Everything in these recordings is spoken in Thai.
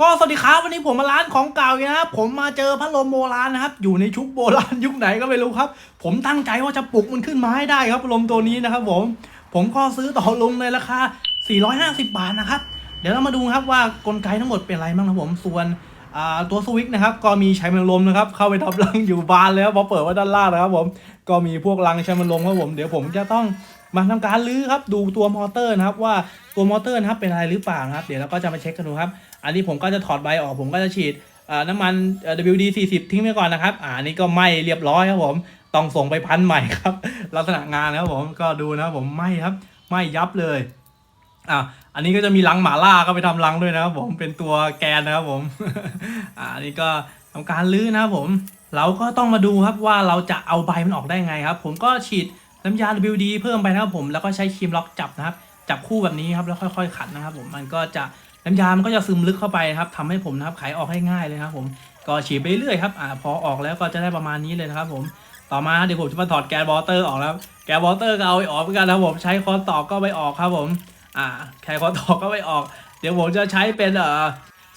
ก็สวัสดีครับวันนี้ผมมาร้านของเก่าอีกนะครับผมมาเจอพัดลมโบราณนะครับ อยู่ในชุบโบราณยุคไหนก็ไม่รู้ครับ ผมตั้งใจว่าจะปลุกมันขึ้นมาให้ได้ครับพัดลมตัวนี้นะครับ ผม ผมก็ซื้อต่อลงในราคา 450 บาทนะครับ เดี๋ยวเรามาดูครับว่ากลไกทั้งหมดเป็นอะไรบ้างครับผมส่วนตัวสวิตช์นะครับก็มีใช้แมงลมนะครับเข้าไปทับรังอยู่บานเลยครับพอเปิดไว่าด้านล่างนะครับ ผมก็มีพวกรังใช้แมงลมครับผมเดี๋ยวผมจะต้อง มาทำการลื้อครับดูตัวมอเตอร์นะครับว่าตัวมอเตอร์นะครับเป็นอะไรหรือเปล่านะครับ เดี๋ยวเราก็จะมาเช็คกันดูครับ อันนี้ผมก็จะถอดใบออกผมก็จะฉีดน้ำมัน WD 40ทิ้งไปก่อนนะครับอ่าอันนี้ก็ไหมเรียบร้อยครับผมต้องส่งไปพันใหม่ครับลักษณะงานนะครับผมก็ดูนะครับผมไหมครับไหมยับเลยอ่าอันนี้ก็จะมีรังหมาล่าก็ไปทำรังด้วยนะครับผมเป็นตัวแกนนะครับผมอ่าอันนี้ก็ทำการลื้อนะครับผม เราก็ต้องมาดูครับว่าเราจะเอาใบมันออกได้ไงครับ ผมก็ฉีด น้ำยา WD เพิ่มไปนะครับผมแล้วก็ใช้ครีมล็อกจับนะครับ จับคู่แบบนี้ครับแล้วค่อย ๆ ขัดนะครับผมมันก็จะน้ำยา มันก็จะซึมลึกเข้าไปครับทำให้ผมนะครับขายออกให้ง่ายเลยครับผมก็ฉีดไปเรื่อยครับอ่าพอออกแล้วก็จะได้ประมาณนี้เลยนะครับผมต่อมาเดี๋ยวผมจะมาถอดแกนบอเตอร์ออกแล้วแกนบอเตอร์ก็เอาไปออกเหมือนกันนะครับผมใช้คอนตอกก็ไปออกครับผมอ่าใครคอนตอกก็ไปออก เดี๋ยวผมจะใช้เป็นเอ่อ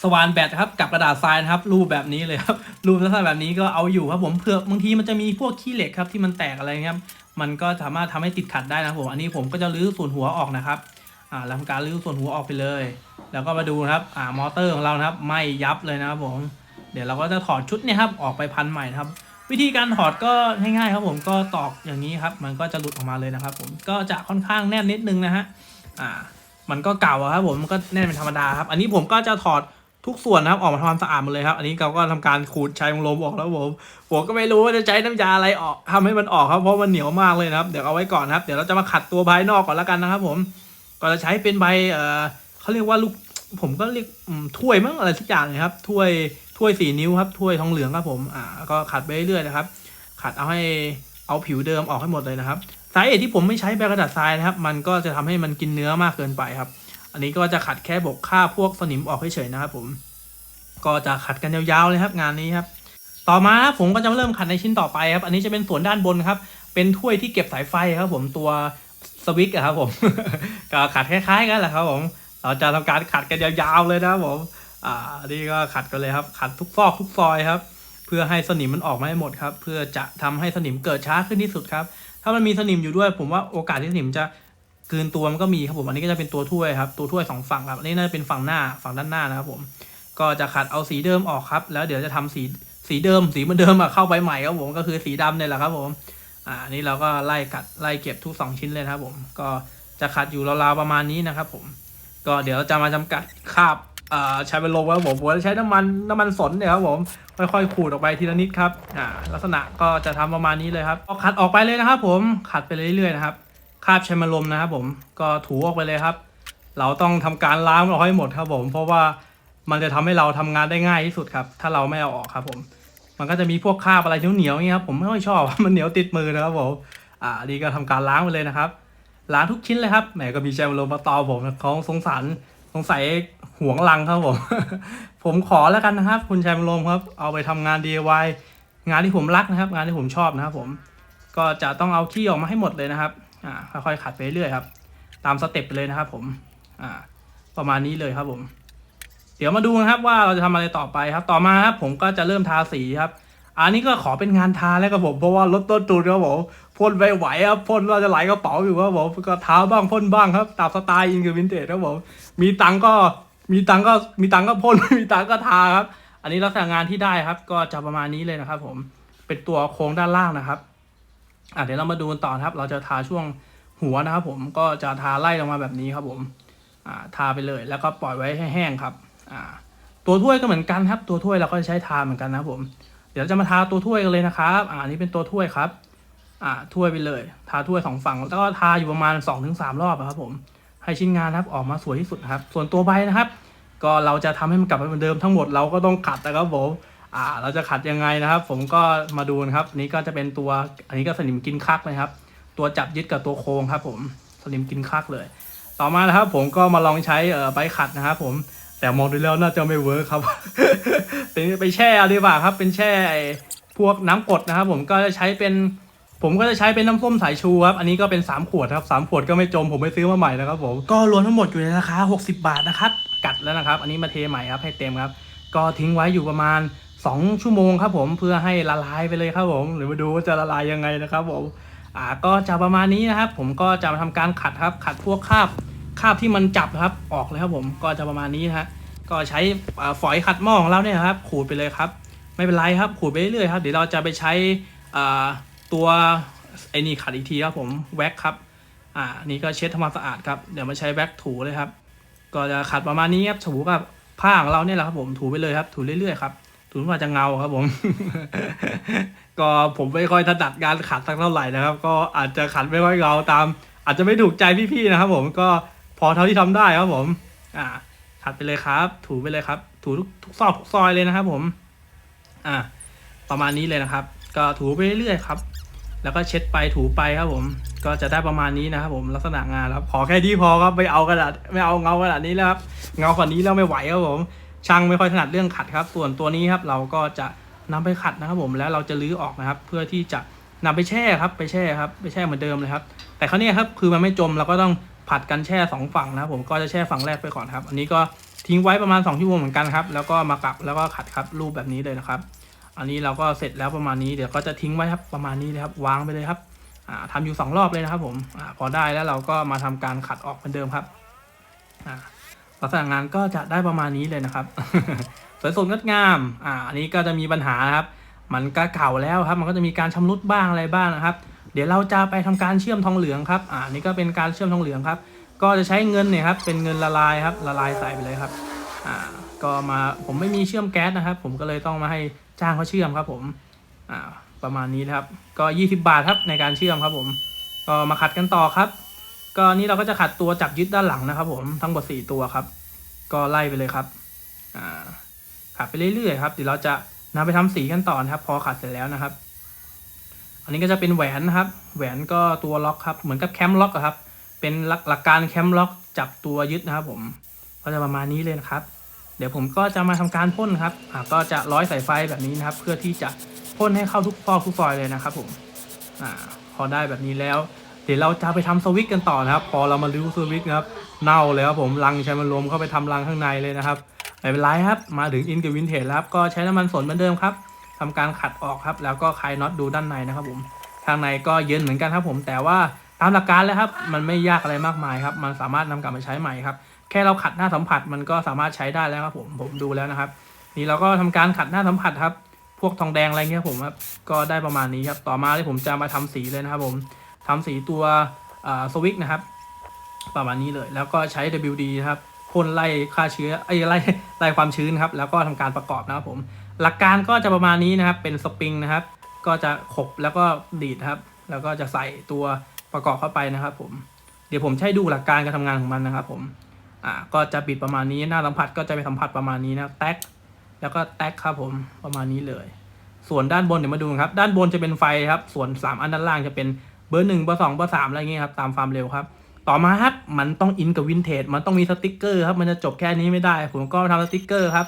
สว่านแบตครับกับกระดาษทรายนะครับรูปแบบนี้เลยครับรูปลักษณะแบบนี้ก็เอาอยู่ครับผมเผื่อบางทีมันจะมีพวกขี้เหล็กครับที่มันแตกอะไรครับ มันก็สามารถทำให้ติดขัดได้นะผม อันนี้ผมก็จะรื้อส่วนหัวออกนะครับ อ่าทำการรื้อส่วนหัวออกไปเลย แล้วก็มาดูนะครับ อ่ามอเตอร์ของเรานะครับไม่ยับเลยนะครับผม เดี๋ยวเราก็จะถอดชุดเนี่ยครับออกไปพันใหม่นะครับ วิธีการถอดก็ง่ายๆครับผมก็ตอกอย่างนี้ครับ มันก็จะหลุดออกมาเลยนะครับ ผมก็จะค่อนข้างแน่นนิดนึงนะฮะ อ่า มันก็เก่าครับผมมันก็แน่นเป็นธรรมดาครับ อันนี้ผมก็จะถอด ทุกส่วนนะครับออกมาทำความสะอาดหมดเลยครับ อันนี้เราก็ทำการขูดชายลมออกแล้วผมผมก็ไม่รู้ว่าจะใช้น้ำยาอะไรออกทำให้มันออกครับเพราะมันเหนียวมากเลยนะครับเดี๋ยวเอาไว้ก่อนนะครับ เดี๋ยวเราจะมาขัดตัวภายนอกก่อนแล้วกันนะครับ ผมก็จะใช้เป็นใบเอ่อเขาเรียกว่าลูกผมก็เรียกถ้วยมั้งอะไรสักอย่างเลยครับถ้วยถ้วยสี่นิ้วครับถ้วยทองเหลืองครับผมอ่าก็ขัดไปเรื่อยๆนะครับ ขัดเอาให้เอาผิวเดิมออกให้หมดเลยนะครับสาเหตุที่ผมไม่ใช้ใบกระดาษทรายนะครับ มันก็จะทำให้มันกินเนื้อมากเกินไปครับ อันนี้ก็จะขัดแค่บกค่าพวกสนิมออกเฉยๆนะครับผมก็จะขัดกันยาวๆเลยครับงานนี้ครับต่อมาครับผมก็จะเริ่มขัดในชิ้นต่อไปครับ อันนี้จะเป็นส่วนด้านบนครับ เป็นถ้วยที่เก็บสายไฟครับ ผมตัวสวิตช์ครับผมก็ขัดคล้ายๆกันแหละครับผมเราจะทำการขัดกันยาวๆเลยนะครับผมอ่านี่ก็ขัดกันเลยครับ ขัดทุกซอกทุกซอยครับ เพื่อให้สนิมมันออกมาให้หมดครับ เพื่อจะทำให้สนิมเกิดช้าขึ้นที่สุดครับ ถ้ามันมีสนิมอยู่ด้วย ผมว่าโอกาสที่สนิมจะ กืนตัวมันก็มีครับผม อันนี้ก็จะเป็นตัวถ้วยครับ ตัวถ้วยสองฝั่งครับ อันนี้น่าจะเป็นฝั่งหน้า ฝั่งด้านหน้านะครับผม ก็จะขัดเอาสีเดิมออกครับ แล้วเดี๋ยวจะทำสี สีเดิม สีเหมือนเดิมอะเข้าไปใหม่ครับผม ก็คือสีดำเนี่ยแหละครับผม อ่า นี้เราก็ไล่ขัด ไล่เก็บทุกสองชิ้นเลยครับผม ก็จะขัดอยู่ราวๆประมาณนี้นะครับผม ก็เดี๋ยวจะมาจำกัดคาบอ่าใช้เป็นลมครับผมผมจะใช้น้ำมันน้ำมันสนเนี่ยครับผมค่อยๆขูดออกไปทีละนิดครับอ่าลักษณะก็จะทำประมาณนี้เลยครับเอขัดออกไปเลยนะครับผมขัดไปเรื่อยๆนะครับ คาบใช้มันลมนะครับผมก็ถูออกไปเลยครับ เราต้องทำการล้างมันออกให้หมดครับผม เพราะว่ามันจะทำให้เราทำงานได้ง่ายที่สุดครับ ถ้าเราไม่เอาออกครับผม มันก็จะมีพวกคาบอะไรเหนียวๆอย่ครับผมไม่ค่อยชอบมันเหนียวติดมือนะครับผมอ่าอันนี่ก็ทำการล้างไปเลยนะครับล้างทุกชิ้นเลยครับแหมก็มีแจมโลมาตอผมเขาสงสารสงสัยห่วงลังครับผม ผมขอแล้วกันนะครับ คุณแชมป์ลมครับ เอาไปทำงาน DIY งานที่ผมรักนะครับ งานที่ผมชอบนะครับผม ก็จะต้องเอาขี้ออกมาให้หมดเลยนะครับ อ่าค่อยๆขัดไปเรื่อยครับ ตามสเต็ปไปเลยนะครับ ผมอ่าประมาณนี้เลยครับผม เดี๋ยวมาดูนะครับว่าเราจะทำอะไรต่อไปครับ ต่อมาครับผมก็จะเริ่มทาสีครับ อันนี้ก็ขอเป็นงานทาแล้วครับผมเพราะว่าลดต้นทุนครับผมพ่นไปไหวครับพ่นเราจะไหลกระเป๋าอยู่ครับผมก็ทาบ้างพ่นบ้างครับตามสไตล์อินกับวินเทจครับผมมีตังก็มีตังก็มีตังก็พ่นมีตังก็ทาครับ อันนี้ลักษณะงานที่ได้ครับ ก็จะประมาณนี้เลยนะครับ ผมเป็นตัวโครงด้านล่างนะครับ อะเดี๋ยวเรามาดูกันต่อนครับ เราจะทาช่วงหัวนะครับผมก็จะทาไล่ลงมาแบบนี้ครับผมอ่าทาไปเลยแล้วก็ปล่อยไว้ให้แห้งครับอ่าตัวถ้วยก็เหมือนกันครับ ตัวถ้วยเราก็จะใช้ทาเหมือนกันนะครับผม เดี๋ยวจะมาทาตัวถ้วยกันเลยนะครับอ่าอันนี้เป็นตัวถ้วยครับอ่าถ้วยไปเลย ทาถ้วยสองฝั่งแล้วก็ทาอยู่ประมาณ2อถึงสรอบครับผมให้ชิ้นงานครับออกมาสวยที่สุดครับ ส่วนตัวใบนะครับ ก็เราจะทำให้มันกลับไปเหมือนเดิมทั้งหมดเราก็ต้องขัดนะครับผม อ่าเราจะขัดยังไงนะครับ ผมก็มาดูนะครับอันนี้ก็จะเป็นตัวอันนี้ก็สนิมกินคักนะครับ ตัวจับยึดกับตัวโครงครับ ผมสนิมกินคักเลย ต่อมานะครับ ผมก็มาลองใช้เอ่อใบขัดนะครับ ผมแต่มองดูแล้วน่าจะไม่เวิร์คครับ เป็นไปแช่เอาดีกว่าครับ เป็นแช่ไอ้พวกน้ำกรดนะครับ ผมก็จะใช้เป็น ผมก็จะใช้เป็นน้ำส้มสายชูครับ อันนี้ก็เป็น3ขวดครับ3ขวดก็ไม่จม ผมไปซื้อมาใหม่นะครับ ผมก็รวมทั้งหมดอยู่ในราคา60 บาทนะครับ กัดแล้วนะครับ อันนี้มาเทใหม่ครับให้เต็มครับ ก็ทิ้งไว้อยู่ประมาณ 2 ชั่วโมงครับผมเพื่อให้ละลายไปเลยครับผมหรือมาดูว่าจะละลายยังไงนะครับผมอ่าก็จะประมาณนี้นะครับ ผมก็จะมาทำการขัดครับ ขัดพวกคราบคราบที่มันจับครับออกเลยครับผมก็จะประมาณนี้ฮะก็ใช้อ่ฝอยขัดหม้อของเราเนี่ยครับ ขูดไปเลยครับ ไม่เป็นไรครับขูดไปเรื่อยๆครับเดี๋ยวเราจะไปใช้ตัวไอ้นี่ขัดอีกทีครับผมแว็กครับอ่านี่ก็เช็ดทำความสะอาดครับเดี๋ยวมาใช้แว็กถูเลยครับ ก็จะขัดประมาณนี้ครับถูกับผ้าของเราเนี่ยแหละครับผมถูไปเลยครับถูเรื่อยๆครับ ถูจนกว่าจะเงาครับผม ก็ผมไม่ค่อยถนัดการขัดสักเท่าไหร่นะครับ ก็อาจจะขัดไม่ค่อยเงาตาม อาจจะไม่ถูกใจพี่ๆนะครับ ผมก็พอเท่าที่ทำได้ครับผม อ่า ขัดไปเลยครับ ถูไปเลยครับ ถูทุกทุกซอกทุกซอยเลยนะครับ ผม อ่า ประมาณนี้เลยนะครับ ก็ถูไปเรื่อยๆครับ แล้วก็เช็ดไปถูไปครับ ผม ก็จะได้ประมาณนี้นะครับ ผมลักษณะงานครับพอแค่นี้พอครับไม่เอากระดาษไม่เอาเงากระดาษนี้แล้วครับ เงากว่านี้แล้วไม่ไหวครับผม ช่างไม่ค่อยถนัดเรื่องขัดครับ ส่วนตัวนี้ครับเราก็จะนำไปขัดนะครับผมแล้วเราจะลื้อออกนะครับ เพื่อที่จะนำไปแช่ครับไปแช่ครับไปแช่เหมือนเดิมเลยครับ แต่คราวนี้ครับคือมันไม่จมเราก็ต้องผัดกันแช่สองฝั่งนะครับผมก็จะแช่ฝั่งแรกไปก่อนครับ อันนี้ก็ทิ้งไว้ประมาณ2ชั่วโมงเหมือนกันครับแล้วก็มากลับแล้วก็ขัดครับรูปแบบนี้เลยนะครับ อันนี้เราก็เสร็จแล้วประมาณนี้เดี๋ยวก็จะทิ้งไว้ครับประมาณนี้เลยครับวางไปเลยครับอ่าทำอยู่สองรอบเลยนะครับผมอพอได้แล้วเราก็มาทำการขัดออกเหมือนเดิมครับอ่า ลักษณะงานก็จะได้ประมาณนี้เลยนะครับ สวยสดงดงามอ่าอันนี้ก็จะมีปัญหานะครับ มันก็เก่าแล้วครับ มันก็จะมีการชำรุดบ้างอะไรบ้างนะครับ เดี๋ยวเราจะไปทำการเชื่อมทองเหลืองครับอ่านี่ก็เป็นการเชื่อมทองเหลืองครับ ก็จะใช้เงินเนี่ยครับเป็นเงินละลายครับละลายใส่ไปเลยครับอ่าก็มาผมไม่มีเชื่อมแก๊สนะครับ ผมก็เลยต้องมาให้จ้างเขาเชื่อมครับ ผมอ่าประมาณนี้นะครับ ก็ 20 บาทครับในการเชื่อมครับ ผม ก็มาขัดกันต่อครับ ก็นี่เราก็จะขัดตัวจับยึดด้านหลังนะครับ ผมทั้งหมด4ตัวครับ ก็ไล่ไปเลยครับอ่าขัดไปเรื่อยๆครับเดี๋ยวเราจะนำไปทำสีกันต่อนะครับ พอขัดเสร็จแล้วนะครับ อันนี้ก็จะเป็นแหวนนะครับ แหวนก็ตัวล็อกครับเหมือนกับแคมล็อกอะครับ เป็นหลักหลักการแคมล็อกจับตัวยึดนะครับ ผมก็จะประมาณนี้เลยนะครับ เดี๋ยวผมก็จะมาทำการพ่นครับอ่าก็จะร้อยสายไฟแบบนี้นะครับ เพื่อที่จะพ่นให้เข้าทุกซอกทุกซอยเลยนะครับ ผมอ่าพอได้แบบนี้แล้ว เดี๋ยวเราจะไปทำสวิตกันต่อนะครับ พอเรามาริ้วสวิตนะครับ เน่าเลยครับผมรังใช้มันรวมเข้าไปทำรังข้างในเลยนะครับไม่เป็นไรครับ มาถึงอินกับวินเทจแล้วครับ ก็ใช้น้ำมันสนเหมือนเดิมครับทำการขัดออกครับ แล้วก็คลายน็อตดูด้านในนะครับผมทางในก็เย็นเหมือนกันครับผม แต่ว่าตามหลักการแล้วครับ มันไม่ยากอะไรมากมายครับ มันสามารถนำกลับมาใช้ใหม่ครับ แค่เราขัดหน้าสัมผัสมันก็สามารถใช้ได้แล้วครับผม ผมดูแล้วนะครับ นี่เราก็ทำการขัดหน้าสัมผัสครับ พวกทองแดงอะไรเงี้ยผมครับ ก็ได้ประมาณนี้ครับ ต่อมาที่ผมจะมาทำสีเลยนะครับผม ทำสีตัวสวิกนะครับ ประมาณนี้เลย แล้วก็ใช้ WD นะครับพ่นไล่ฆ่าเชื้อไอ้ไล่ไล่ความชื้นครับแล้วก็ทำการประกอบนะครับผม หลักการก็จะประมาณนี้นะครับเป็นสปริงนะครับ ก็จะขบแล้วก็ดีดครับ แล้วก็จะใส่ตัวประกอบเข้าไปนะครับ ผมเดี๋ยวผมใช้ดูหลักการการทำงานของมันนะครับ ผมอ่าก็จะบิดประมาณนี้หน้าสัมผัสก็จะไปสัมผัสประมาณนี้นะแท็กแล้วก็แท็กครับผมประมาณนี้เลย ส่วนด้านบนเดี๋ยวมาดูครับ ด้านบนจะเป็นไฟครับ ส่วน 3 อันด้านล่างจะเป็น เบอร์หนึ่งเบอร์สองเบอร์สามอะไรเงี้ยครับตามความเร็วครับ ต่อมาครับมันต้องอินกับวินเทจมันต้องมีสติกเกอร์ครับมันจะจบแค่นี้ไม่ได้ ผมก็ทำสติกเกอร์ครับ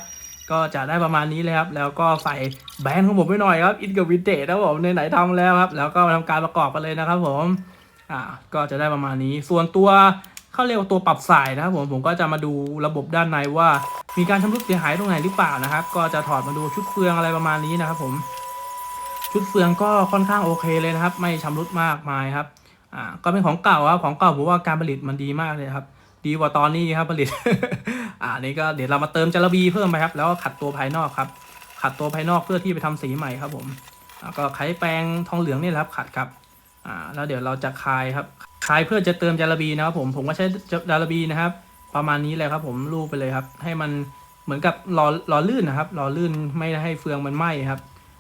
ก็จะได้ประมาณนี้เลยครับ แล้วก็ใส่แบรนด์ของผมไปหน่อยครับอินกับวินเทจนะผมไหนๆทำแล้วครับ แล้วก็ทำการประกอบกันเลยนะครับ ผมอ่าก็จะได้ประมาณนี้ ส่วนตัวเขาเรียกว่าตัวปรับสายนะครับผมผมก็จะมาดูระบบด้านในว่า มีการชำรุดเสียหายตรงไหนหรือเปล่านะครับ ก็จะถอดมาดูชุดเฟืองอะไรประมาณนี้นะครับผม ชุดเฟืองก็ค่อนข้างโอเคเลยนะครับ ไม่ชำรุดมากมายครับอ่าก็เป็นของเก่าครับของเก่าผมว่าการผลิตมันดีมากเลยครับ ดีกว่าตอนนี้ครับผลิต อ่านี่ก็เดี๋ยวเรามาเติมจารบีเพิ่มไปครับ แล้วก็ขัดตัวภายนอกครับ ขัดตัวภายนอกเพื่อที่ไปทำสีใหม่ครับผมก็ไขแปรงทองเหลืองนี่แหละครับขัดครับอ่าแล้วเดี๋ยวเราจะคลายครับคลายเพื่อจะเติมจารบีนะครับผมผมก็ใช้จารบีนะครับ ประมาณนี้เลยครับ ผมลูบไปเลยครับ ให้มันเหมือนกับหล่อหล่อลื่นนะครับหล่อลื่นไม่ให้เฟืองมันไหม้ครับ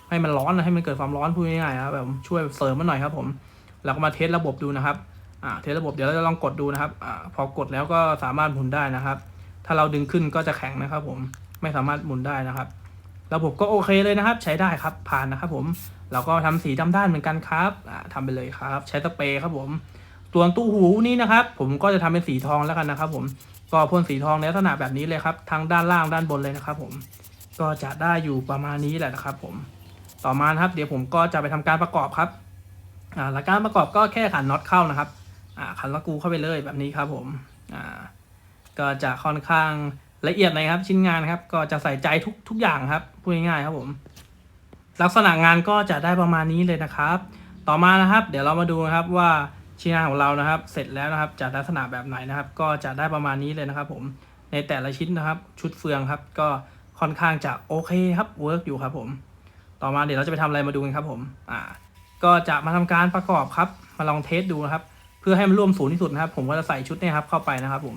ให้มันร้อนนะให้มันเกิดความร้อนพูดง่ายๆครับแบบช่วยเสริมมันหน่อยครับ ผมแล้วก็มาเทสระบบดูนะครับอ่าเทสระบบเดี๋ยวเราจะลองกดดูนะครับอ่าพอกดแล้วก็สามารถหมุนได้นะครับ ถ้าเราดึงขึ้นก็จะแข็งนะครับ ผมไม่สามารถหมุนได้นะครับ ระบบก็โอเคเลยนะครับ ใช้ได้ครับผ่านนะครับ ผมเราก็ทำสีดำด้านเหมือนกันครับอ่าทำไปเลยครับ ใช้สเปรย์ครับผมส่วนตู้หูนี้นะครับ ผมก็จะทำเป็นสีทองแล้วกันนะครับ ผมก็พ่นสีทองในลักษณะแบบนี้เลยครับทั้งด้านล่างด้านบนเลยนะครับ ผมก็จะได้อยู่ประมาณนี้แหละนะครับ ผม ต่อมานะครับ เดี๋ยวผมก็จะไปทำการประกอบครับอ่าหลักการประกอบก็แค่ขันน็อตเข้านะครับอ่าขันละกูเข้าไปเลยแบบนี้ครับผมอ่าก็จะค่อนข้างละเอียดหน่อยครับ ชิ้นงานครับ ก็จะใส่ใจทุกทุกอย่างครับพูดง่ายๆครับผม ลักษณะงานก็จะได้ประมาณนี้เลยนะครับ ต่อมานะครับ เดี๋ยวเรามาดูนะครับว่าชิ้นงานของเรานะครับ เสร็จแล้วนะครับจะลักษณะแบบไหนนะครับ ก็จะได้ประมาณนี้เลยนะครับ ผมในแต่ละชิ้นนะครับ ชุดเฟืองครับ ก็ค่อนข้างจะโอเคครับเวิร์กอยู่ครับผม ต่อมาเดี๋ยวเราจะไปทำอะไรมาดูกันครับผมอ่าก็จะมาทำการประกอบครับ มาลองเทสดูนะครับ เพื่อให้มันร่วมศูนย์ที่สุดนะครับ ผมก็จะใส่ชุดนี่ยครับเข้าไปนะครับ ผม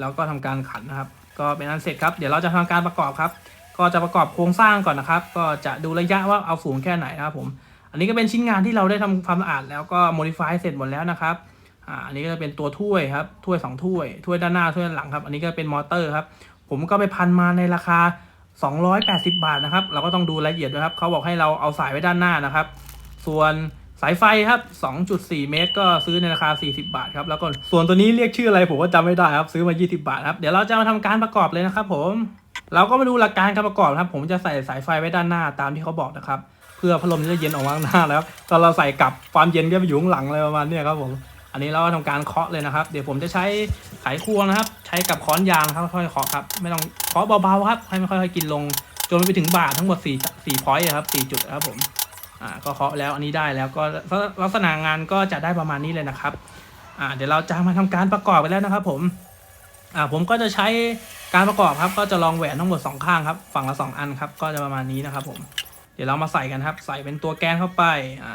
แล้วก็ทำการขันนะครับ ก็เป็นอันเสร็จครับ เดี๋ยวเราจะทำการประกอบครับ ก็จะประกอบโครงสร้างก่อนนะครับ ก็จะดูระยะว่าเอาสูงแค่ไหนนะครับผม อันนี้ก็เป็นชิ้นงานที่เราได้ทำความสะอาดแล้วก็โมดิฟายเสร็จหมดแล้วนะครับอ่าอันนี้ก็จะเป็นตัวถ้วยครับถ้วยสองถ้วยถ้วยด้านหน้าถ้วยด้านหลังครับ อันนี้ก็เป็นมอเตอร์ครับผมก็ไปพันมาในราคา 280 บาทนะครับ เราก็ต้องดูรายละเอียดด้วยครับ เขาบอกให้เราเอาสายไว้ด้านหน้านะครับ ส่วนสายไฟครับ 2.4 เมตร ก็ซื้อในราคา 40 บาทครับแล้วก็ส่วนตัวนี้เรียกชื่ออะไรผมก็จำไม่ได้ครับซื้อมา 20 บาทครับเดี๋ยวเราจะมาทำการประกอบเลยนะครับผมเราก็มาดูหลักการการประกอบครับ ผมจะใส่สายไฟไว้ด้านหน้าตามที่เขาบอกนะครับเพื่อพัดลมจะเย็นออกมาข้างหน้าแล้วตอนเราใส่กลับความเย็นก็ไปอยู่ข้างหลังอะไรประมาณนี้ครับผม อันนี้เราก็ทำการเคาะเลยนะครับ เดี๋ยวผมจะใช้ไขควงนะครับ ใช้กับค้อนยางครับค่อยๆเคาะครับ ไม่ต้องเคาะเบาๆครับ ให้มันค่อยๆกินลง จนไปถึงบาททั้งหมด4 4พอยต์ครับ4จุดครับผม อ่า ก็เคาะแล้วอันนี้ได้แล้วก็ลักษณะงานก็จะได้ประมาณนี้เลยนะครับ อ่า เดี๋ยวเราจะมาทำการประกอบไปแล้วนะครับ ผม อ่า ผมก็จะใช้การประกอบครับ ก็จะลองแหวนทั้งหมดสองข้างครับ ฝั่งละสองอันครับ ก็จะประมาณนี้นะครับ ผม เดี๋ยวเรามาใส่กันครับ ใส่เป็นตัวแกนเข้าไป อ่า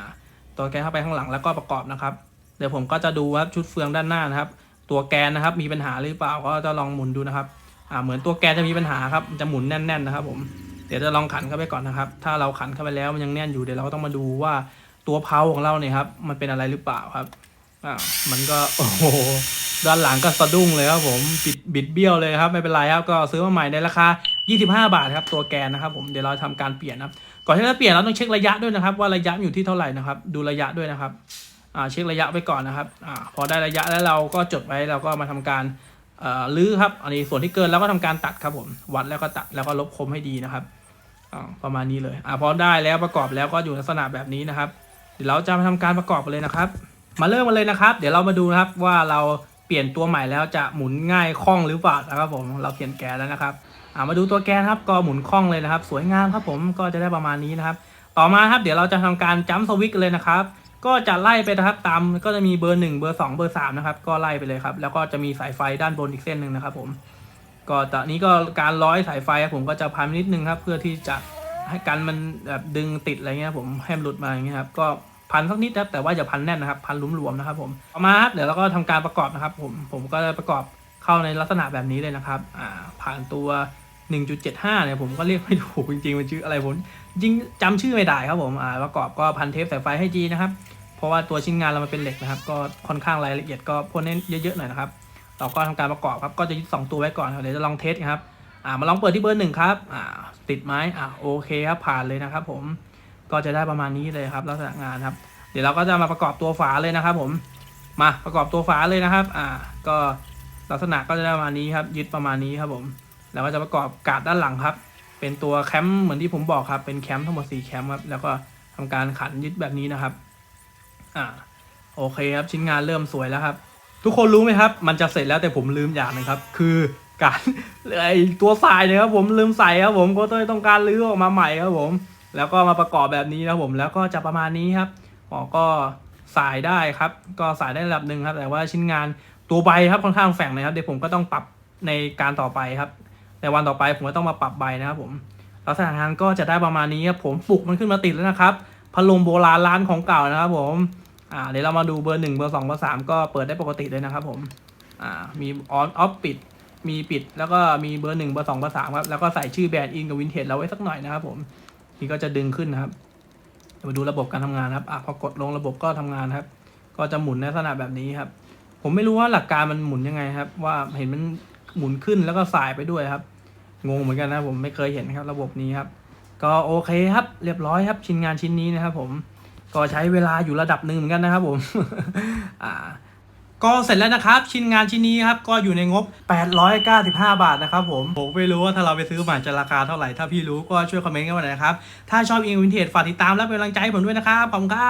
ตัวแกนเข้าไปข้างหลังแล้วก็ประกอบนะครับ ดี๋ยวผมก็จะดูว่าชุดเฟืองด้านหน้านะครับ ตัวแกนนะครับมีปัญหาหรือเปล่าก็จะลองหมุนดูนะครับอ่าเหมือนตัวแกนจะมีปัญหาครับจะหมุนแน่นๆนะครับ ผมเดี๋ยวจะลองขันเข้าไปก่อนนะครับ ถ้าเราขันเข้าไปแล้วมันยังแน่นอยู่เดี๋ยวเราก็ต้องมาดูว่าตัวเพาของเราเนี่ยครับมันเป็นอะไรหรือเปล่าครับอ่ามันก็โอ้โหด้านหลังก็สะดุ้งเลยครับผมบิดบิดเบี้ยวเลยครับไม่เป็นไรครับก็ซื้อมาใหม่ในราคา 25 บาทครับตัวแกนนะครับผมเดี๋ยวเราทำการเปลี่ยนนะครับก่อนที่จะเปลี่ยนเราต้องเช็คระยะด้วยนะครับ ว่าระยะอยู่ที่เท่าไหร่นะครับ ดูระยะด้วยนะครับ เช็คระยะไปก่อนนะครับอพอได้ระยะแล้วเราก็จดไว้เราก็มาทำการลื้อครับอันนี้ส่วนที่เกินแล้วก็ทำการตัดครับผมวัดแล้วก็ตัดแล้วก็ลบคมให้ดีนะครับประมาณนี้เลยอพอได้แล้วประกอบแล้วก็อยู่ลักษณะแบบนี้นะครับ เดี๋ยวเราจะมาทำการประกอบกันเลยนะครับ มาเริ่มกันเลยนะครับ เดี๋ยวเรามาดูนะครับว่าเราเปลี่ยนตัวใหม่แล้วจะหมุนง่ายคล่องหรือเปล่านะครับผมเราเปลี่ยนแกนแล้วนะครับมาดูตัวแกนครับก็หมุนคล่องเลยนะครับ สวยงามครับผมก็จะได้ประมาณนี้นะครับ ต่อมาครับเดี๋ยวเราจะทำการจัมสวิตช์เลยนะครับ ก็จะไล่ไปนะครับตามก็จะมีเบอร์หนึ่งเบอร์สองเบอร์สามนะครับก็ไล่ไปเลยครับ แล้วก็จะมีสายไฟด้านบนอีกเส้นหนึ่งนะครับผมก็ตอนนี้ก็การร้อยสายไฟผมก็จะพันนิดนึงครับ เพื่อที่จะให้กันมันแบบดึงติดอะไรเงี้ยผมให้มันหลุดมาอย่างเงี้ยครับก็พันสักนิดครับแต่ว่าอย่าพันแน่นนะครับ พันหลวมๆนะครับ ผมต่อมาครับเดี๋ยวเราก็ทำการประกอบนะครับ ผมผมก็ประกอบเข้าในลักษณะแบบนี้เลยนะครับอ่าผ่านตัว 1.75เนี่ยผมก็เรียกไม่ถูกจริงๆมันชื่ออะไรผมจริงจำชื่อไม่ได้ครับผมอ่าประกอบก็พันเทปสายไฟให้จีนะครับเพราะว่าตัวชิ้นงานเรามันเป็นเหล็กนะครับ ก็ค่อนข้างรายละเอียดก็พวกนี้เยอะๆหน่อยนะครับเราก็ทำการประกอบครับก็จะยึดสองตัวไว้ก่อนเดี๋ยวจะลองเทสครับอ่ามาลองเปิดที่เบอร์หนึ่งครับอ่าติดไหมอ่าโอเคครับผ่านเลยนะครับ ผมก็จะได้ประมาณนี้เลยครับลักษณะงานครับ เดี๋ยวเราก็จะมาประกอบตัวฝาเลยนะครับ ผมมาประกอบตัวฝาเลยนะครับ อ่า ก็ลักษณะก็จะได้ประมาณนี้ครับ ยึดประมาณนี้ครับผม แล้วก็จะประกอบกาดด้านหลังครับ เป็นตัวแคมป์เหมือนที่ผมบอกครับ เป็นแคมป์ทั้งหมด4แคมป์ครับ แล้วก็ทำการขันยึดแบบนี้นะครับ อ่า โอเคครับ ชิ้นงานเริ่มสวยแล้วครับ ทุกคนรู้ไหมครับ มันจะเสร็จแล้วแต่ผมลืมอย่างหนึงครับ คือการไอตัวสายเนี่ยครับผมลืมใส่ครับผมก็ต้องต้องการลื้อออกมาใหม่ครับผม แล้วก็มาประกอบแบบนี้นะผมแล้วก็จะประมาณนี้ครับหมอก็สายได้ครับ ก็สายได้ระดับหนึ่งครับ แต่ว่าชิ้นงานตัวใบครับค่อนข้างแฝงนะครับ เดี๋ยวผมก็ต้องปรับในการต่อไปครับ ในวันต่อไปผมก็ต้องมาปรับใบนะครับผมลักษณะงานก็จะได้ประมาณนี้ครับผมปลุกมันขึ้นมาติดแล้วนะครับพัดลมโบราณร้านของเก่านะครับผมอ่าเดี๋ยวเรามาดูเบอร์หนึ่งเบอร์สองเบอร์สามก็เปิดได้ปกติเลยนะครับผมอ่ามีออนออฟปิดมีปิดแล้วก็มีเบอร์หนึ่งเบอร์สองเบอร์สามครับแล้วก็ใส่ชื่อแบรนด์อินกับวินเทจเราไว้สักหน่อยนะครับผมนี่ก็จะดึงขึ้นนะครับมาดูระบบการทำงานครับอะพอกดลงระบบก็ทำงานครับ ก็จะหมุนในลักษณะแบบนี้ครับ ผมไม่รู้ว่าหลักการมันหมุนยังไงครับ ว่าเห็นมัน หมุนขึ้นแล้วก็สายไปด้วยครับ งงเหมือนกันนะผมไม่เคยเห็นครับ ระบบนี้ครับ ก็โอเคครับ เรียบร้อยครับ ชิ้นงานชิ้นนี้นะครับ ผมก็ใช้เวลาอยู่ระดับหนึ่งเหมือนกันนะครับ ผมอ่าก็เสร็จแล้วนะครับ ชิ้นงานชิ้นนี้ครับก็อยู่ในงบ 895 บาทนะครับผมผมไม่รู้ว่าถ้าเราไปซื้อม่จะราคาเท่าไหร่ ถ้าพี่รู้ก็ช่วยคอมเมนต์กันมาหน่อยนะครับ ถ้าชอบอิงวินเทจฝากติดตามและเป็นกำลังใจให้ผมด้วยนะครับขอบคุณครับ